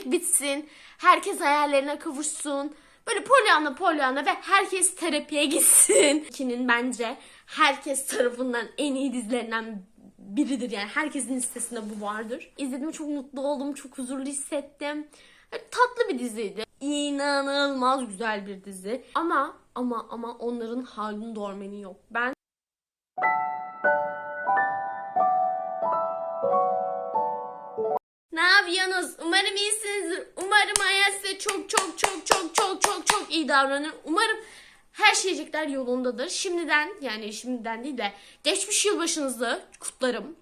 fakirlik bitsin. Herkes hayallerine kavuşsun. Böyle polyanla polyanla ve herkes terapiye gitsin. İkinin bence herkes tarafından en iyi dizilerinden biridir. Yani herkesin listesinde bu vardır. İzledim çok mutlu oldum. Çok huzurlu hissettim. Böyle tatlı bir diziydi. İnanılmaz güzel bir dizi. Ama ama ama onların halini dormeni yok. Ben Ne yapıyorsunuz? Umarım iyisinizdir. Umarım hayat size çok çok çok çok çok çok çok iyi davranır. Umarım her şeycikler yolundadır. Şimdiden yani şimdiden değil de geçmiş yılbaşınızı kutlarım.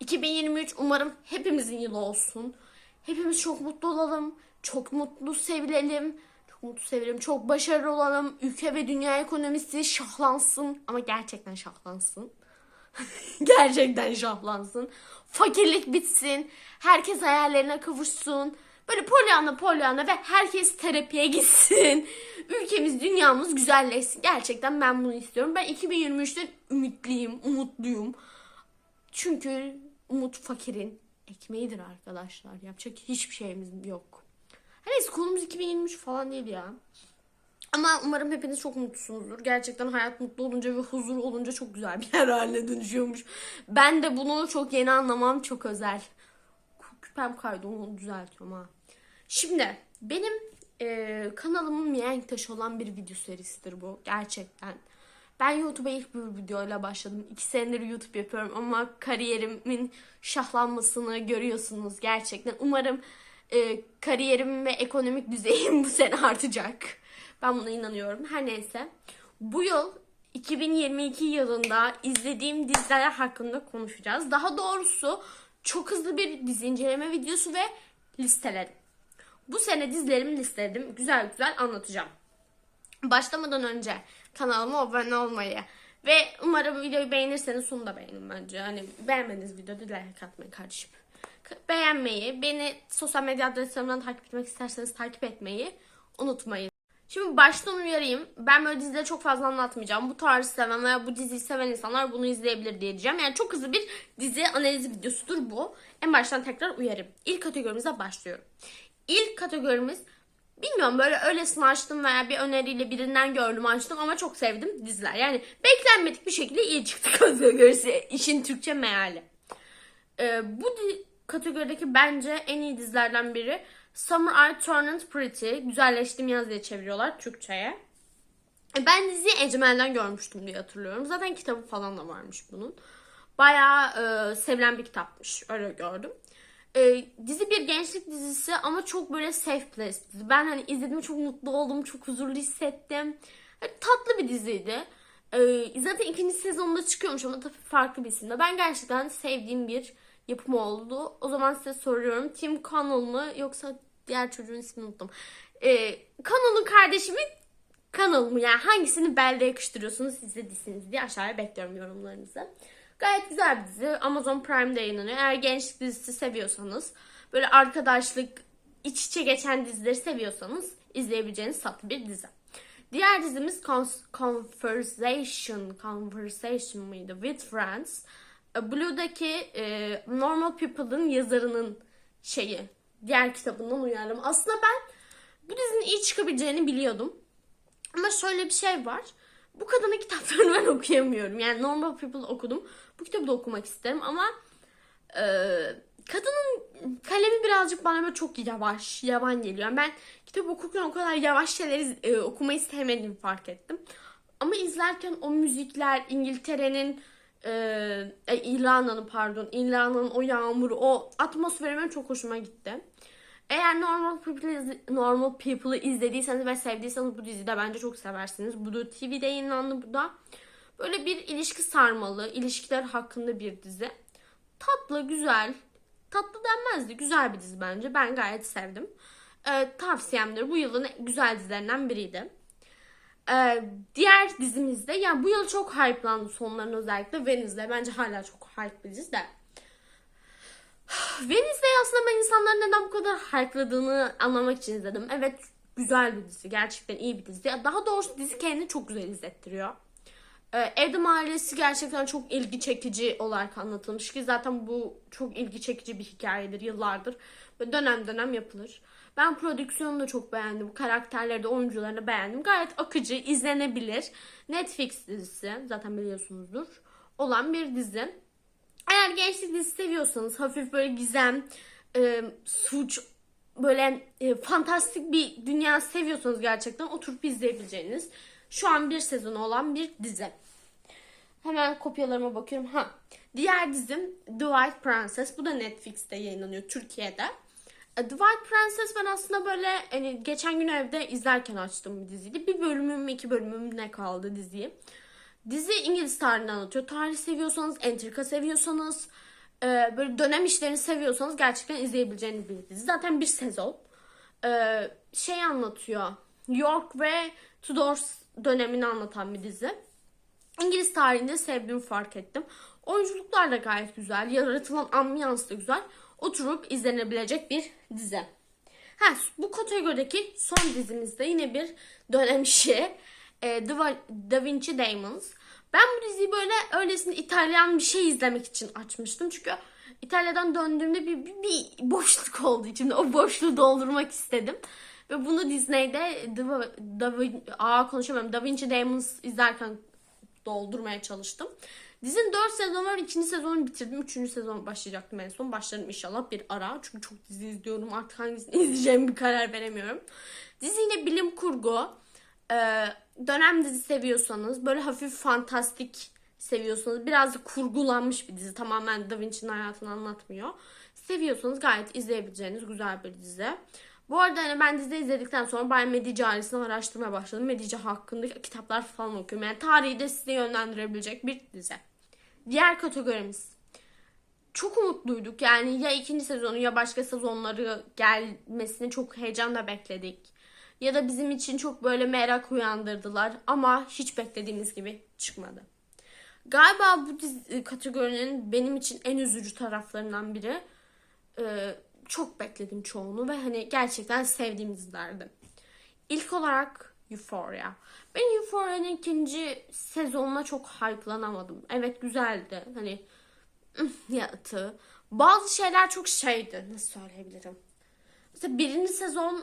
2023 umarım hepimizin yılı olsun. Hepimiz çok mutlu olalım. Çok mutlu sevilelim. Çok mutlu sevilelim. Çok başarılı olalım. Ülke ve dünya ekonomisi şahlansın. Ama gerçekten şahlansın. Gerçekten şahlansın. Fakirlik bitsin. Herkes hayallerine kavuşsun. Böyle polyanla polyanla ve herkes terapiye gitsin. Ülkemiz, dünyamız güzelleşsin. Gerçekten ben bunu istiyorum. Ben 2023'ten ümitliyim, umutluyum. Çünkü umut fakirin ekmeğidir arkadaşlar. Yapacak hiçbir şeyimiz yok. Hani konumuz 2023 falan değil ya. Ama umarım hepiniz çok mutlusunuzdur. Gerçekten hayat mutlu olunca ve huzur olunca çok güzel bir yer haline dönüşüyormuş. Ben de bunu çok yeni anlamam çok özel. Küpem kaydı onu düzeltiyorum ha. Şimdi benim e, kanalımın mihenk taşı olan bir video serisidir bu. Gerçekten. Ben YouTube'a ilk bir videoyla başladım. İki senedir YouTube yapıyorum ama kariyerimin şahlanmasını görüyorsunuz gerçekten. Umarım e, kariyerim ve ekonomik düzeyim bu sene artacak. Ben buna inanıyorum. Her neyse. Bu yıl 2022 yılında izlediğim diziler hakkında konuşacağız. Daha doğrusu çok hızlı bir dizi inceleme videosu ve listeledim. Bu sene dizilerimi listeledim. Güzel güzel anlatacağım. Başlamadan önce kanalıma abone olmayı ve umarım videoyu beğenirseniz sonu da beğenin bence. Hani beğenmediğiniz videoda like atmayın kardeşim. Beğenmeyi, beni sosyal medya adreslerimden takip etmek isterseniz takip etmeyi unutmayın. Şimdi baştan uyarayım. Ben böyle dizileri çok fazla anlatmayacağım. Bu tarzı seven veya bu diziyi seven insanlar bunu izleyebilir diye diyeceğim. Yani çok hızlı bir dizi analizi videosudur bu. En baştan tekrar uyarayım. İlk kategorimize başlıyorum. İlk kategorimiz bilmiyorum böyle öylesine açtım veya bir öneriyle birinden gördüm açtım ama çok sevdim diziler. Yani beklenmedik bir şekilde iyi çıktı kategorisi. İşin Türkçe meali. Ee, bu kategorideki bence en iyi dizilerden biri Summer I Turned Pretty. Güzelleştim yaz diye çeviriyorlar Türkçe'ye. E, Ben diziyi Ecmel'den görmüştüm diye hatırlıyorum. Zaten kitabı falan da varmış bunun. Bayağı e, sevilen bir kitapmış. Öyle gördüm. E, dizi bir gençlik dizisi ama çok böyle safe place dizi. Ben hani izlediğimde çok mutlu oldum. Çok huzurlu hissettim. E, tatlı bir diziydi. E, zaten ikinci sezonda çıkıyormuş ama tabii farklı bir isimde. Ben gerçekten sevdiğim bir yapım oldu. O zaman size soruyorum. Tim Connell mı yoksa diğer çocuğun ismini unuttum. E, Connell'ın kardeşi mi Connell mı? Yani hangisini belde yakıştırıyorsunuz siz de diziniz diye aşağıya bekliyorum yorumlarınızı. Gayet güzel bir dizi. Amazon Prime'de yayınlanıyor. Eğer gençlik dizisi seviyorsanız, böyle arkadaşlık, iç içe geçen dizileri seviyorsanız izleyebileceğiniz tatlı bir dizi. Diğer dizimiz Conversation, Conversation mıydı? With Friends. Blue'daki e, Normal People'ın yazarının şeyi, diğer kitabından uyarlama. Aslında ben bu dizinin iyi çıkabileceğini biliyordum. Ama şöyle bir şey var. Bu kadının kitaplarını ben okuyamıyorum. Yani Normal People okudum. Bu kitabı da okumak isterim ama e, kadının kalemi birazcık bana böyle çok yavaş, yavan geliyor. Yani ben kitap okurken o kadar yavaş şeyleri e, okumayı sevmediğimi fark ettim. Ama izlerken o müzikler, İngiltere'nin e, e, İrlanda'nın pardon, İrlanda'nın o yağmuru, o atmosferi benim çok hoşuma gitti. Eğer Normal People'ı Normal People'ı izlediyseniz ve sevdiyseniz bu dizide bence çok seversiniz. Blue TV'de yayınlandı bu da. Böyle bir ilişki sarmalı, ilişkiler hakkında bir dizi. Tatlı, güzel. Tatlı denmezdi. Güzel bir dizi bence. Ben gayet sevdim. Ee, tavsiyemdir. Bu yılın güzel dizilerinden biriydi. Ee, diğer dizimizde yani bu yıl çok hype'landı sonların özellikle Wednesday. Bence hala çok hype bir dizi de. Wednesday aslında ben insanların neden bu kadar hype'ladığını anlamak için izledim. Evet güzel bir dizi. Gerçekten iyi bir dizi. Daha doğrusu dizi kendini çok güzel izlettiriyor. Ee, Evde ailesi gerçekten çok ilgi çekici olarak anlatılmış ki zaten bu çok ilgi çekici bir hikayedir yıllardır. Ve dönem dönem yapılır. Ben prodüksiyonu da çok beğendim. Karakterleri de oyuncularını beğendim. Gayet akıcı, izlenebilir. Netflix dizisi zaten biliyorsunuzdur. Olan bir dizi. Eğer gençlik dizisi seviyorsanız hafif böyle gizem, e, suç, böyle e, fantastik bir dünya seviyorsanız gerçekten oturup izleyebileceğiniz şu an bir sezonu olan bir dizi. Hemen kopyalarıma bakıyorum. Ha. Diğer dizim The White Princess. Bu da Netflix'te yayınlanıyor Türkiye'de. E, White Princess ben aslında böyle hani geçen gün evde izlerken açtığım bir diziydi. Bir bölümüm iki bölümüm ne kaldı diziyi. Dizi İngiliz tarihini anlatıyor. Tarih seviyorsanız, entrika seviyorsanız, e, böyle dönem işlerini seviyorsanız gerçekten izleyebileceğiniz bir dizi. Zaten bir sezon. E, şey anlatıyor. York ve Tudors dönemini anlatan bir dizi. İngiliz tarihinde sevdiğimi fark ettim. Oyunculuklar da gayet güzel. Yaratılan ambiyans da güzel. Oturup izlenebilecek bir dizi. Ha, bu kategorideki son dizimizde yine bir dönem işi. E, Da Vinci Diamonds. Ben bu diziyi böyle öylesine İtalyan bir şey izlemek için açmıştım. Çünkü İtalya'dan döndüğümde bir, bir, bir boşluk oldu içimde. O boşluğu doldurmak istedim. Ve bunu Disney'de Va- Da, Vin- Aa, konuşamıyorum. Da Vinci Diamonds izlerken doldurmaya çalıştım. Dizinin 4 sezonu var. 2. sezonu bitirdim. 3. sezon başlayacaktım en son. Başlarım inşallah bir ara. Çünkü çok dizi izliyorum. Artık hangisini izleyeceğimi bir karar veremiyorum. Dizi yine bilim kurgu. Ee, dönem dizi seviyorsanız, böyle hafif fantastik seviyorsanız, biraz kurgulanmış bir dizi. Tamamen Da Vinci'nin hayatını anlatmıyor. Seviyorsanız gayet izleyebileceğiniz güzel bir dizi. Bu arada hani ben dizi izledikten sonra Bay Medici ailesini araştırmaya başladım. Medici hakkında kitaplar falan okuyorum. Yani tarihi de size yönlendirebilecek bir dizi. Diğer kategorimiz. Çok umutluyduk. Yani ya ikinci sezonu ya başka sezonları gelmesini çok heyecanla bekledik. Ya da bizim için çok böyle merak uyandırdılar. Ama hiç beklediğimiz gibi çıkmadı. Galiba bu dizi, kategorinin benim için en üzücü taraflarından biri. Ee, çok bekledim çoğunu ve hani gerçekten sevdiğim dizilerdi. İlk olarak Euphoria. Ben Euphoria'nın ikinci sezonuna çok hype'lanamadım. Evet güzeldi. Hani yatı. Bazı şeyler çok şeydi. Nasıl söyleyebilirim? Mesela birinci sezon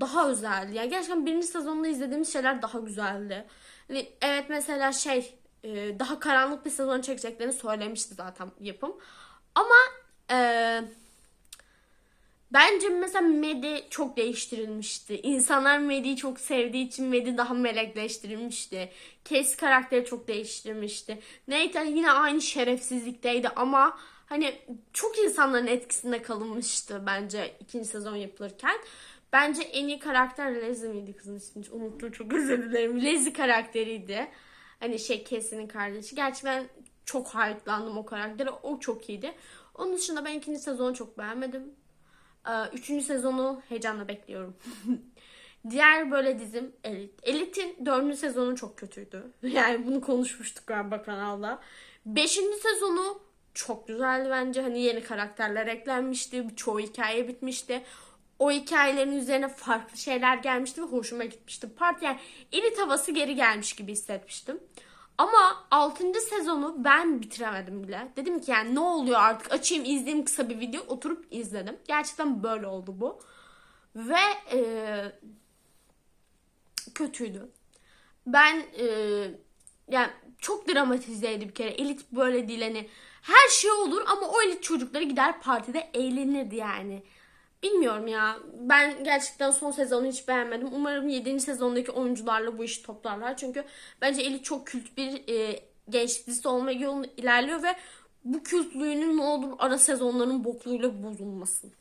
daha özeldi. Yani gerçekten birinci sezonda izlediğimiz şeyler daha güzeldi. Hani evet mesela şey e, daha karanlık bir sezon çekeceklerini söylemişti zaten yapım. Ama e, Bence mesela Medi çok değiştirilmişti. İnsanlar Medi'yi çok sevdiği için Medi daha melekleştirilmişti. Kes karakteri çok değiştirmişti. Nathan yine aynı şerefsizlikteydi ama hani çok insanların etkisinde kalınmıştı bence ikinci sezon yapılırken. Bence en iyi karakter Leslie miydi kızın ismini unuttum çok özür dilerim. Leslie karakteriydi. Hani şey Casey'nin kardeşi. Gerçi ben çok hype'landım o karaktere. O çok iyiydi. Onun dışında ben ikinci sezonu çok beğenmedim. Ee, Üçüncü sezonu heyecanla bekliyorum. Diğer böyle dizim Elit. Elit'in dördüncü sezonu çok kötüydü. Yani bunu konuşmuştuk galiba kanalda. Beşinci sezonu çok güzeldi bence. Hani yeni karakterler eklenmişti. Çoğu hikaye bitmişti. O hikayelerin üzerine farklı şeyler gelmişti ve hoşuma gitmişti. Part yani elit havası geri gelmiş gibi hissetmiştim. Ama 6. sezonu ben bitiremedim bile. Dedim ki yani ne oluyor artık açayım izleyeyim kısa bir video oturup izledim. Gerçekten böyle oldu bu. Ve e, kötüydü. Ben e, yani çok dramatizeydi bir kere. Elit böyle değil hani her şey olur ama o elit çocukları gider partide eğlenirdi yani. Bilmiyorum ya. Ben gerçekten son sezonu hiç beğenmedim. Umarım 7. sezondaki oyuncularla bu işi toplarlar. Çünkü bence Elite çok kült bir e, gençlik dizisi olma yolunda ilerliyor ve bu kültlüğünün ne olur ara sezonların bokluğuyla bozulmasın.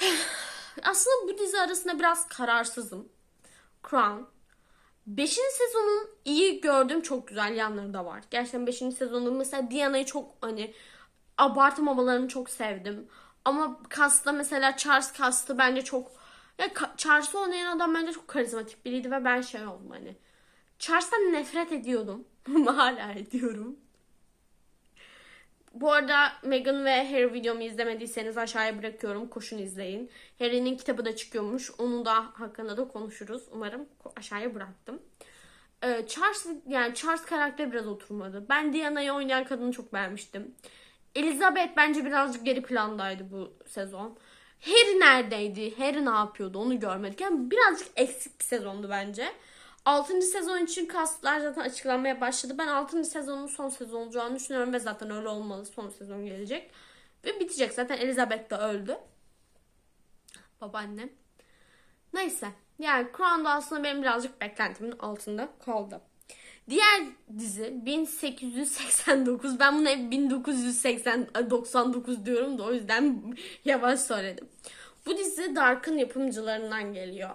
Aslında bu dizi arasında biraz kararsızım. Crown. Beşinci sezonun iyi gördüğüm çok güzel yanları da var. Gerçekten beşinci sezonun mesela Diana'yı çok hani abartmamalarını çok sevdim. Ama Cast'ta mesela Charles Cast'ı bence çok ya Charles'ı oynayan adam bence çok karizmatik biriydi ve ben şey oldum hani. Charles'tan nefret ediyordum. Hala ediyorum. Bu arada Meghan ve Harry videomu izlemediyseniz aşağıya bırakıyorum. Koşun izleyin. Harry'nin kitabı da çıkıyormuş. Onun da hakkında da konuşuruz. Umarım aşağıya bıraktım. Ee, Charles yani Charles karakteri biraz oturmadı. Ben Diana'yı oynayan kadını çok beğenmiştim. Elizabeth bence birazcık geri plandaydı bu sezon. Harry neredeydi? Harry ne yapıyordu? Onu görmedik. Yani birazcık eksik bir sezondu bence. 6. sezon için kastlar zaten açıklanmaya başladı. Ben 6. sezonun son sezon olacağını düşünüyorum ve zaten öyle olmalı. Son sezon gelecek. Ve bitecek. Zaten Elizabeth de öldü. Babaannem. Neyse. Yani Crown'da aslında benim birazcık beklentimin altında kaldı. Diğer dizi 1889. Ben buna hep 1999 diyorum da o yüzden yavaş söyledim. Bu dizi Dark'ın yapımcılarından geliyor.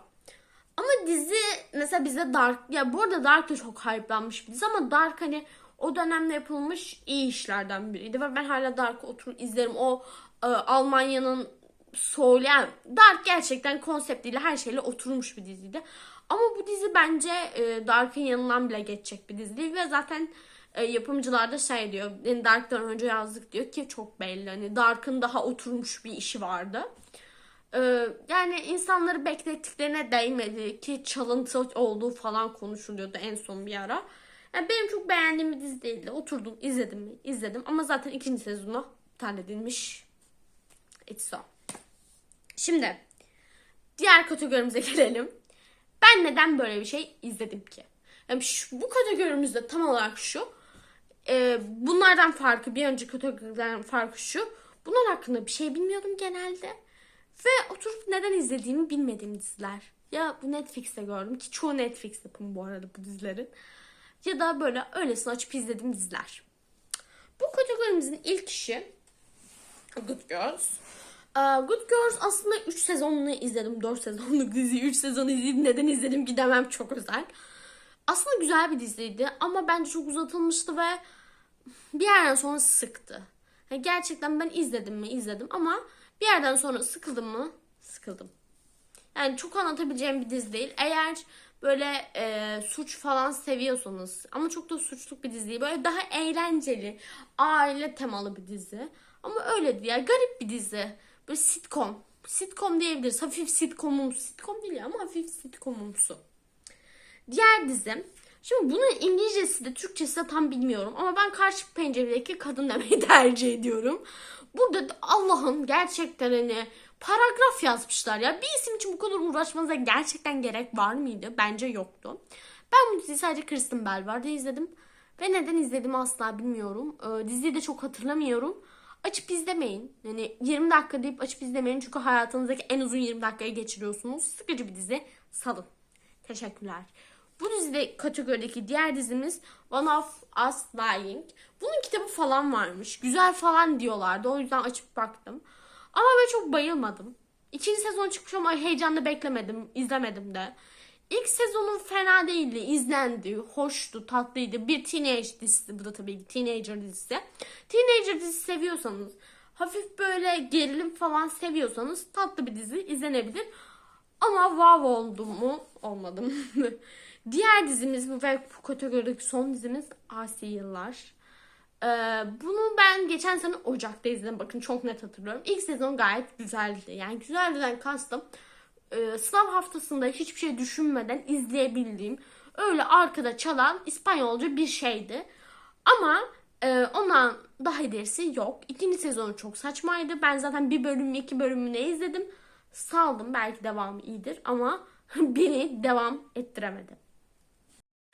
Ama dizi mesela bize Dark ya bu arada Dark da çok hype'lanmış bir dizi ama Dark hani o dönemde yapılmış iyi işlerden biriydi ve ben hala Dark'ı oturup izlerim. O e, Almanya'nın söyleyen Dark gerçekten konseptiyle her şeyle oturmuş bir diziydi. Ama bu dizi bence e, Dark'ın yanından bile geçecek bir dizi değil ve zaten e, yapımcılar da şey diyor. Yani Dark'tan önce yazdık diyor ki çok belli. Hani Dark'ın daha oturmuş bir işi vardı. E, yani insanları beklettiklerine değmedi ki çalıntı olduğu falan konuşuluyordu en son bir ara. Yani benim çok beğendiğim bir dizi değildi. Oturdum izledim mi? İzledim ama zaten ikinci sezonu iptal edilmiş. It's so. Şimdi diğer kategorimize gelelim. Ben neden böyle bir şey izledim ki? Yani şu, bu kategorimizde tam olarak şu. E, bunlardan farkı, bir önceki kategoriden farkı şu. Bunlar hakkında bir şey bilmiyordum genelde. Ve oturup neden izlediğimi bilmediğim diziler. Ya bu Netflix'te gördüm ki çoğu Netflix yapımı bu arada bu dizilerin. Ya da böyle öylesine açıp izlediğim diziler. Bu kategorimizin ilk işi Good Girls. Uh, Good Girls aslında 3 sezonunu izledim. 4 sezonluk diziyi 3 sezonu izledim. Neden izledim gidemem çok özel. Aslında güzel bir diziydi ama bence çok uzatılmıştı ve bir yerden sonra sıktı. Yani gerçekten ben izledim mi izledim ama bir yerden sonra sıkıldım mı sıkıldım. Yani çok anlatabileceğim bir dizi değil. Eğer böyle e, suç falan seviyorsanız ama çok da suçluk bir dizi değil. Böyle daha eğlenceli, aile temalı bir dizi. Ama öyle. Yani garip bir dizi. Böyle sitcom. Sitcom diyebiliriz. Hafif sitcomumsu. Sitcom değil ama hafif sitcomumsu. Diğer dizim. Şimdi bunun İngilizcesi de Türkçesi de tam bilmiyorum. Ama ben karşı penceredeki kadın demeyi tercih ediyorum. Burada da Allah'ın gerçekten hani paragraf yazmışlar ya. Bir isim için bu kadar uğraşmanıza gerçekten gerek var mıydı? Bence yoktu. Ben bu diziyi sadece Kristen Bell vardı izledim. Ve neden izledim asla bilmiyorum. Ee, diziyi de çok hatırlamıyorum. Açıp izlemeyin. Yani 20 dakika deyip açıp izlemeyin. Çünkü hayatınızdaki en uzun 20 dakikayı geçiriyorsunuz. Sıkıcı bir dizi. Salın. Teşekkürler. Bu dizide kategorideki diğer dizimiz One of Us Dying. Bunun kitabı falan varmış. Güzel falan diyorlardı. O yüzden açıp baktım. Ama ben çok bayılmadım. İkinci sezon çıkmış ama heyecanla beklemedim. izlemedim de. İlk sezonun fena değildi. izlendi. Hoştu, tatlıydı. Bir teenage dizisi. Bu da tabii ki teenager dizisi. Teenager dizisi seviyorsanız, hafif böyle gerilim falan seviyorsanız tatlı bir dizi izlenebilir. Ama wow oldum mu? Olmadım. Diğer dizimiz ve bu kategorideki son dizimiz Asi Yıllar. Ee, bunu ben geçen sene Ocak'ta izledim. Bakın çok net hatırlıyorum. İlk sezon gayet güzeldi. Yani güzelden kastım. Ee, sınav haftasında hiçbir şey düşünmeden izleyebildiğim öyle arkada çalan İspanyolca bir şeydi. Ama e, ondan daha ilerisi yok. İkinci sezonu çok saçmaydı. Ben zaten bir bölüm iki bölümünü izledim. Saldım. Belki devamı iyidir ama beni devam ettiremedi.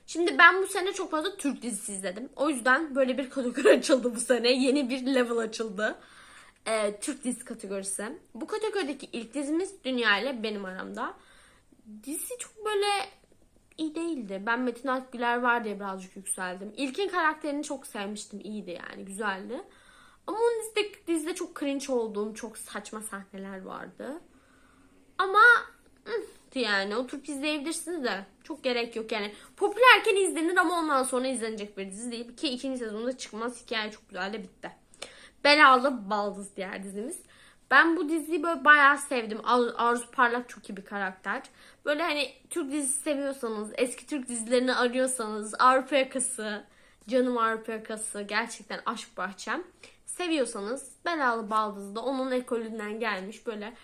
Şimdi ben bu sene çok fazla Türk dizisi izledim. O yüzden böyle bir kategori açıldı bu sene. Yeni bir level açıldı. Ee, Türk dizisi kategorisi. Bu kategorideki ilk dizimiz Dünya ile benim aramda. Dizi çok böyle iyi değildi. Ben Metin Akgüler var diye birazcık yükseldim. İlkin karakterini çok sevmiştim. İyiydi yani. Güzeldi. Ama onun dizide, dizide çok cringe olduğum çok saçma sahneler vardı. Ama yani oturup izleyebilirsiniz de çok gerek yok yani. Popülerken izlenir ama ondan sonra izlenecek bir dizi değil. Ki ikinci sezonda çıkmaz hikaye çok güzel de bitti. Belalı Baldız diğer dizimiz. Ben bu diziyi böyle bayağı sevdim. Ar- Arzu Parlak çok iyi bir karakter. Böyle hani Türk dizisi seviyorsanız, eski Türk dizilerini arıyorsanız, Avrupa Yakası, Canım Avrupa Yakası, gerçekten Aşk Bahçem seviyorsanız Belalı Baldız da onun ekolünden gelmiş böyle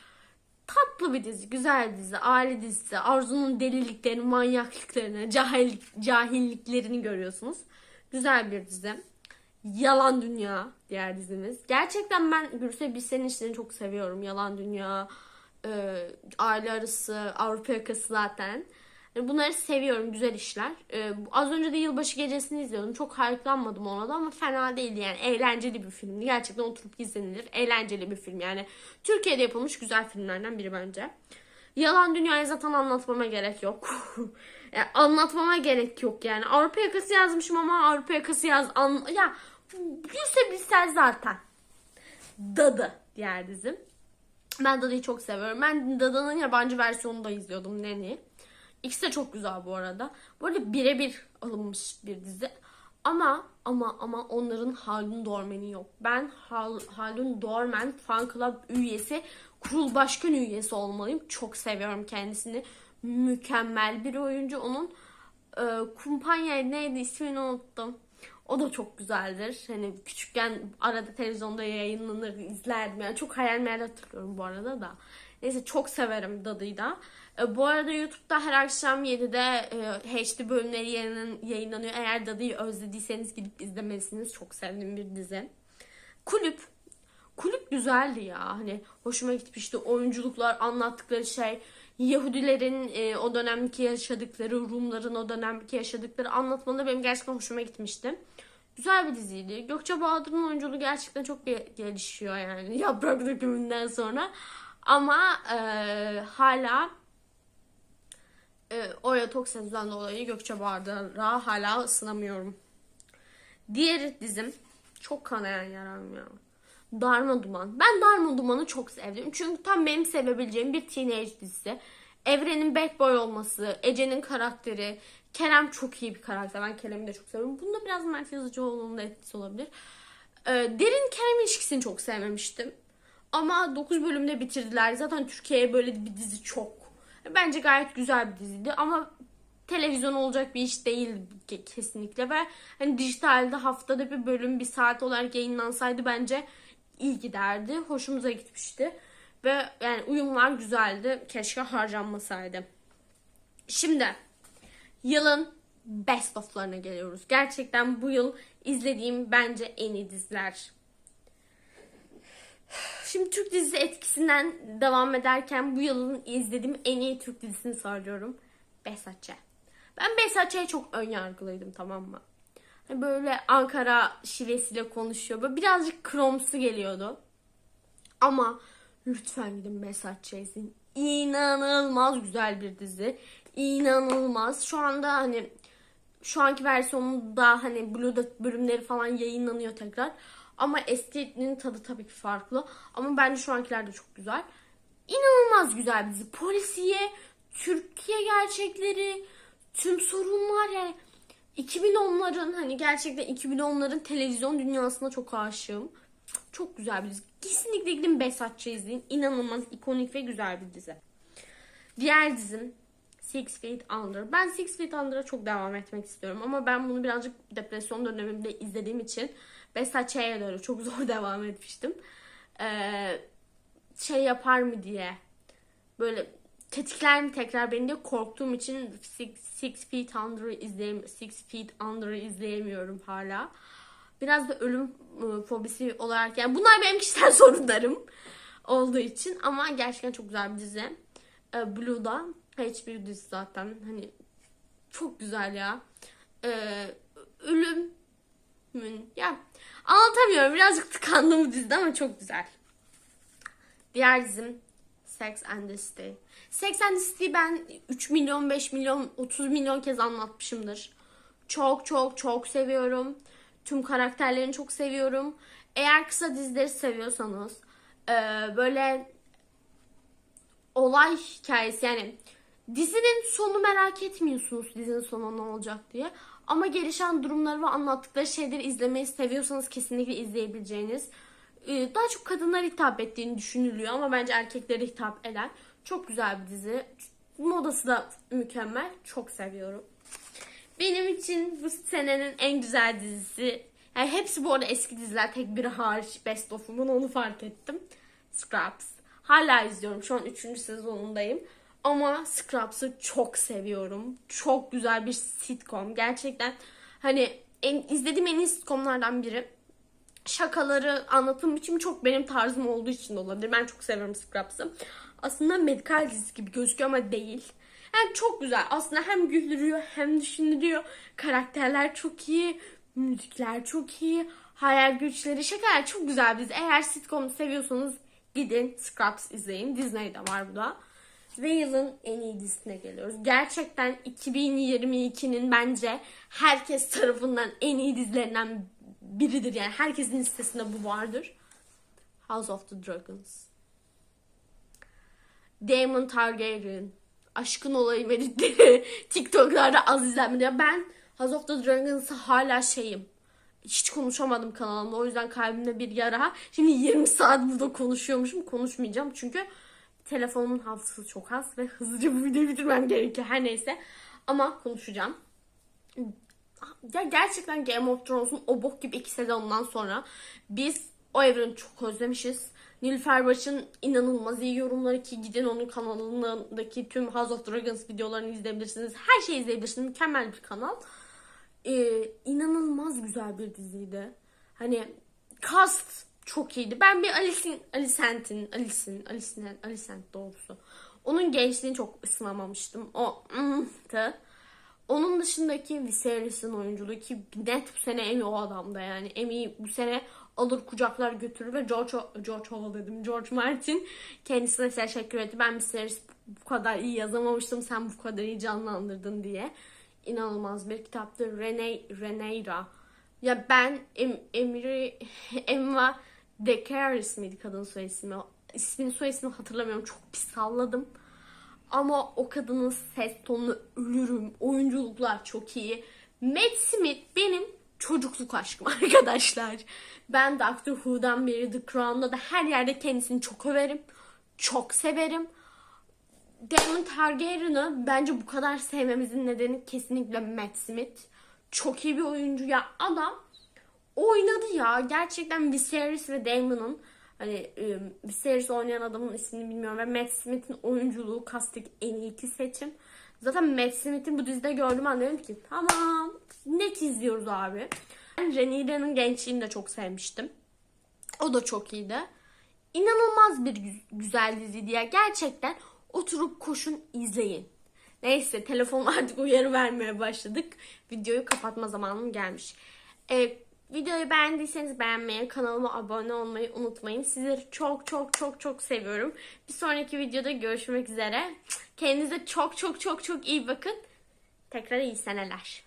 tatlı bir dizi, güzel dizi, aile dizisi. Arzu'nun deliliklerini, manyaklıklarını, cahillik, cahilliklerini görüyorsunuz. Güzel bir dizi. Yalan Dünya diğer dizimiz. Gerçekten ben Gülse Birsel'in işlerini çok seviyorum. Yalan Dünya, e, Aile Arası, Avrupa Yakası zaten. Yani bunları seviyorum. Güzel işler. E, az önce de Yılbaşı Gecesi'ni izliyordum. Çok hayranlanmadım ona da ama fena değildi yani. Eğlenceli bir filmdi. Gerçekten oturup izlenilir. Eğlenceli bir film yani. Türkiye'de yapılmış güzel filmlerden biri bence. Yalan Dünya'yı zaten anlatmama gerek yok. Yani anlatmama gerek yok yani. Avrupa yakası yazmışım ama Avrupa yakası yaz... An... Ya Gülse Birsel zaten. Dadı diğer dizim. Ben Dadı'yı çok seviyorum. Ben Dadı'nın yabancı versiyonunu da izliyordum Neni. İkisi de çok güzel bu arada. Bu arada birebir alınmış bir dizi. Ama ama ama onların Haldun Dormen'i yok. Ben Hal, Haldun Dormen fan club üyesi, kurul başkan üyesi olmalıyım. Çok seviyorum kendisini. Mükemmel bir oyuncu. Onun e, kumpanya neydi ismini unuttum. O da çok güzeldir. Hani küçükken arada televizyonda yayınlanır izlerdim. Yani çok hayal meyal hatırlıyorum bu arada da. Neyse çok severim Dadı'yı da. E, bu arada YouTube'da her akşam 7'de e, HD bölümleri yayınlan- yayınlanıyor. Eğer Dadı'yı özlediyseniz gidip izlemelisiniz. Çok sevdiğim bir dizi. Kulüp. Kulüp güzeldi ya. Hani hoşuma gitmişti. Oyunculuklar, anlattıkları şey. Yahudilerin e, o dönemki yaşadıkları, Rumların o dönemki yaşadıkları anlatmaları benim gerçekten hoşuma gitmişti. Güzel bir diziydi. Gökçe Bahadır'ın oyunculuğu gerçekten çok ge- gelişiyor yani yaprak dökümünden sonra. Ama e, hala e, Oya Toksez'den dolayı Gökçe Bahadır'a hala ısınamıyorum. Diğer dizim çok kanayan yaram ya. Darma Duman. Ben Darma Duman'ı çok sevdim. Çünkü tam benim sevebileceğim bir teenage dizisi. Evren'in bad boy olması, Ece'nin karakteri, Kerem çok iyi bir karakter. Ben Kerem'i de çok seviyorum. Bunda biraz Mert Yazıcıoğlu'nun da etkisi olabilir. Ee, Derin Kerem ilişkisini çok sevmemiştim. Ama 9 bölümde bitirdiler. Zaten Türkiye'ye böyle bir dizi çok. Bence gayet güzel bir diziydi ama televizyon olacak bir iş değil ke- kesinlikle ve hani dijitalde haftada bir bölüm bir saat olarak yayınlansaydı bence iyi giderdi. Hoşumuza gitmişti. Ve yani uyumlar güzeldi. Keşke harcanmasaydı. Şimdi yılın best of'larına geliyoruz. Gerçekten bu yıl izlediğim bence en iyi diziler. Şimdi Türk dizisi etkisinden devam ederken bu yılın izlediğim en iyi Türk dizisini söylüyorum. Behzat Ç. Ben Behzat Ç'ye çok ön yargılıydım tamam mı? Böyle Ankara şivesiyle konuşuyor. Böyle birazcık kromsu geliyordu. Ama lütfen gidin Ç. izleyin. İnanılmaz güzel bir dizi. İnanılmaz. Şu anda hani şu anki versiyonunda hani Blue'da bölümleri falan yayınlanıyor tekrar. Ama eskinin tadı tabii ki farklı. Ama bence şu ankiler de çok güzel. İnanılmaz güzel bir dizi. Polisiye, Türkiye gerçekleri, tüm sorunlar yani 2010'ların hani gerçekten 2010'ların televizyon dünyasına çok aşığım. Çok güzel bir dizi. Kesinlikle gidin Behzatçı izleyin. İnanılmaz ikonik ve güzel bir dizi. Diğer dizim Six Feet Under. Ben Six Feet Under'a çok devam etmek istiyorum ama ben bunu birazcık depresyon dönemimde izlediğim için Behzatçı'ya doğru çok zor devam etmiştim. Ee, şey yapar mı diye böyle tetikler mi tekrar beni diye korktuğum için Six, Six Feet Under'ı izleyem Six Feet Under'ı izleyemiyorum hala. Biraz da ölüm e, fobisi olarak yani bunlar benim kişisel sorunlarım olduğu için ama gerçekten çok güzel bir dizi. E, Blue'da HBO dizisi zaten hani çok güzel ya. E, ölümün ya anlatamıyorum birazcık tıkandım bu dizide ama çok güzel. Diğer dizim Sex and the City. Sex and the City'yi ben 3 milyon, 5 milyon, 30 milyon kez anlatmışımdır. Çok çok çok seviyorum. Tüm karakterlerini çok seviyorum. Eğer kısa dizileri seviyorsanız e, böyle olay hikayesi yani dizinin sonu merak etmiyorsunuz dizinin sonu ne olacak diye. Ama gelişen durumları ve anlattıkları şeyleri izlemeyi seviyorsanız kesinlikle izleyebileceğiniz daha çok kadınlara hitap ettiğini düşünülüyor ama bence erkeklere hitap eden çok güzel bir dizi. Modası da mükemmel. Çok seviyorum. Benim için bu senenin en güzel dizisi. Yani hepsi bu arada eski diziler. Tek biri hariç best of'umun onu fark ettim. Scrubs. Hala izliyorum. Şu an 3. sezonundayım. Ama Scrubs'ı çok seviyorum. Çok güzel bir sitcom. Gerçekten hani en, izlediğim en iyi sitcomlardan biri. Şakaları, anlatım biçimi çok benim tarzım olduğu için olabilir. Ben çok seviyorum Scrubs'ı. Aslında medikal dizisi gibi gözüküyor ama değil. Yani çok güzel. Aslında hem güldürüyor hem düşündürüyor. Karakterler çok iyi. Müzikler çok iyi. Hayal güçleri, şakalar çok güzel biz. Eğer sitcom seviyorsanız gidin Scrubs izleyin. Disney'de var bu da. Ve yılın en iyi dizisine geliyoruz. Gerçekten 2022'nin bence herkes tarafından en iyi dizilerinden biridir. Yani herkesin listesinde bu vardır. House of the Dragons. Daemon Targaryen. Aşkın olayı editleri TikTok'larda az izlenmedi. Ya Ben House of the Dragons'ı hala şeyim. Hiç konuşamadım kanalımda. O yüzden kalbimde bir yara. Şimdi 20 saat burada konuşuyormuşum. Konuşmayacağım çünkü telefonumun hafızası çok az ve hızlıca bu videoyu bitirmem gerekiyor. Her neyse. Ama konuşacağım. Ya gerçekten Game of Thrones'un o bok gibi iki sezondan sonra biz o evreni çok özlemişiz. Nilüfer Baş'ın inanılmaz iyi yorumları ki gidin onun kanalındaki tüm House of Dragons videolarını izleyebilirsiniz. Her şeyi izleyebilirsiniz. Mükemmel bir kanal. Ee, inanılmaz güzel bir diziydi. Hani cast çok iyiydi. Ben bir Alice'in, Alicent'in, Alice'in, Alice'in, Alicent doğrusu. Onun gençliğini çok ısınamamıştım. O ıhtı. Onun dışındaki Viserys'in oyunculuğu ki net bu sene Emmy o adamda yani. Emmy bu sene alır kucaklar götürür ve George, George Hall dedim. George Martin kendisine teşekkür etti. Ben Viserys bu kadar iyi yazamamıştım. Sen bu kadar iyi canlandırdın diye. İnanılmaz bir kitaptı. Rene, Reneira. Ya ben em, Emiri, Emma Dekaris miydi kadın soy ismi? İsmini soy ismini hatırlamıyorum. Çok pis salladım. Ama o kadının ses tonunu ölürüm. Oyunculuklar çok iyi. Matt Smith benim çocukluk aşkım arkadaşlar. Ben Doctor Who'dan beri The Crown'da da her yerde kendisini çok överim. Çok severim. Daemon Targaryen'ı bence bu kadar sevmemizin nedeni kesinlikle Matt Smith. Çok iyi bir oyuncu ya. Adam oynadı ya. Gerçekten Viserys ve Daemon'un hani e, Viserys oynayan adamın ismini bilmiyorum ve Matt Smith'in oyunculuğu kastik en iyi iki seçim. Zaten Matt Smith'in bu dizide gördüm anladım ki tamam net izliyoruz abi. Ben Rhaenyra'nın gençliğini de çok sevmiştim. O da çok iyiydi. İnanılmaz bir gü- güzel diziydi ya. Gerçekten oturup koşun izleyin. Neyse telefon artık uyarı vermeye başladık. Videoyu kapatma zamanım gelmiş. Ee, videoyu beğendiyseniz beğenmeyi, kanalıma abone olmayı unutmayın. Sizleri çok çok çok çok seviyorum. Bir sonraki videoda görüşmek üzere. Kendinize çok çok çok çok iyi bakın. Tekrar iyi seneler.